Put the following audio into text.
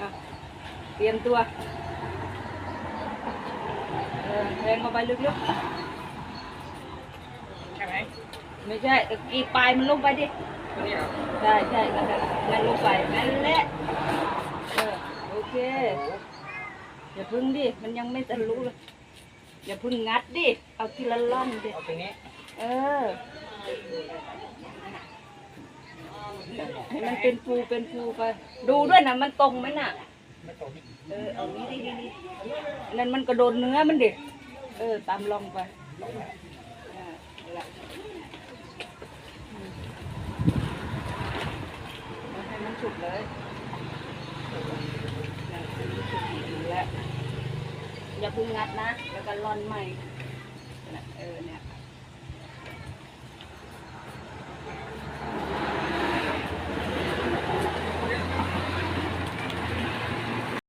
อะเตรียมตัวเออแทงเข้าไปลึกใช่ไหมๆไม่ใช่ตะกี้ปลายมันลงไปดิตัวนี้เหรอใช่ใช่นั่นแหละนั่นลงไปนั่นแหละเออโอเค อย่าพึ่งดิ มันยังไม่ทะลุเลย อย่าพึ่งงัดดิ เอาทีละล่อนดิ เอาตรงนี้ เออ ให้ มันเป็นฟูเป็นฟูไป ดูด้วยนะมันตรงไหมน่ะ เออเอานี้ดิดินั่นมันกระโดดเนื้อมันเดิเออ ตามลองไปอ่าเอาละอืมเอาให้มันสุดเลยนั่นให้มันสุดอยู่แล้วอย่าพึ่งงัดนะ แล้วก็ร่อนใหม่ เออ